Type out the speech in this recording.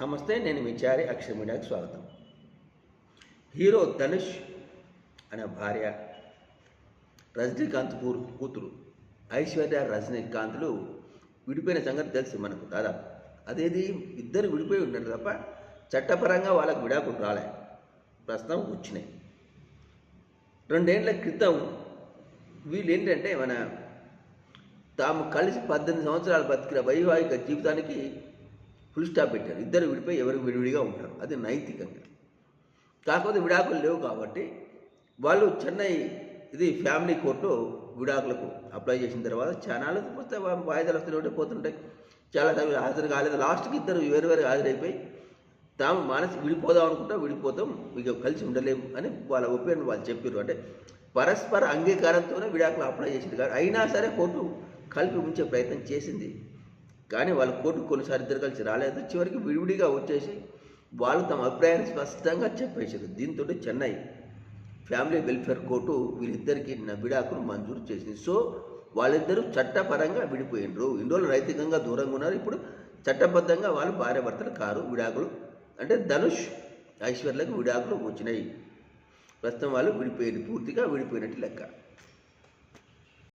నమస్తే నేను విచారి అక్షర మీడియాకి స్వాగతం. హీరో ధనుష్ అనే భార్య రజనీకాంత్ పూర్ కూతురు ఐశ్వర్య రజనీకాంత్లు విడిపోయిన సంగతి తెలుసు మనకు దాదాపు. అదేది? ఇద్దరు విడిపోయి ఉన్నారు తప్ప చట్టపరంగా వాళ్ళకు విడాకులు రాలే. ప్రస్తుతం వచ్చినాయి. రెండేళ్ళ క్రితం వీళ్ళు ఏంటంటే మన తాము కలిసి పద్దెనిమిది సంవత్సరాలు బతికిన వైవాహిక జీవితానికి ఫుల్ స్టాప్ పెట్టారు. ఇద్దరు విడిపోయి ఎవరు విడివిడిగా ఉంటారు. అది నైతికంగా. కాకపోతే విడాకులు లేవు కాబట్టి వాళ్ళు చెన్నై ఇది ఫ్యామిలీ కోర్టు విడాకులకు అప్లై చేసిన తర్వాత చాలా పోతే వాయిదాలు వస్తుంటే పోతుంటాయి. చాలా సార్లు హాజరు కాలేదు. లాస్ట్కి ఇద్దరు వేరు వేరు హాజరైపోయి తాము మానసి విడిపోదాం అనుకుంటా విడిపోతాం. ఇక కలిసి ఉండలేము అని వాళ్ళ ఒపీనియన్ వాళ్ళు చెప్పారు అంటే పరస్పర అంగీకారంతోనే విడాకులు అప్లై చేసింది. కానీ అయినా సరే కోర్టు కలిపి ఉంచే ప్రయత్నం చేసింది. కానీ వాళ్ళ కోర్టు కొన్నిసార్లు ఇద్దరు కలిసి రాలేదు. చివరికి విడివిడిగా వచ్చేసి వాళ్ళు తమ అభిప్రాయాన్ని స్పష్టంగా చెప్పేశారు. దీంతో చెన్నై ఫ్యామిలీ వెల్ఫేర్ కోర్టు వీళ్ళిద్దరికీ నా విడాకులు మంజూరు చేసింది. సో వాళ్ళిద్దరూ చట్టపరంగా విడిపోయినరు. ఇన్ని రోజులు నైతికంగా దూరంగా ఉన్నారు. ఇప్పుడు చట్టబద్ధంగా వాళ్ళు భార్యాభర్తలు కారు విడాకులు అంటే ధనుష్ ఐశ్వర్యలకు విడాకులు వచ్చినాయి. ప్రస్తుతం వాళ్ళు విడిపోయింది. పూర్తిగా విడిపోయినట్టు లెక్క.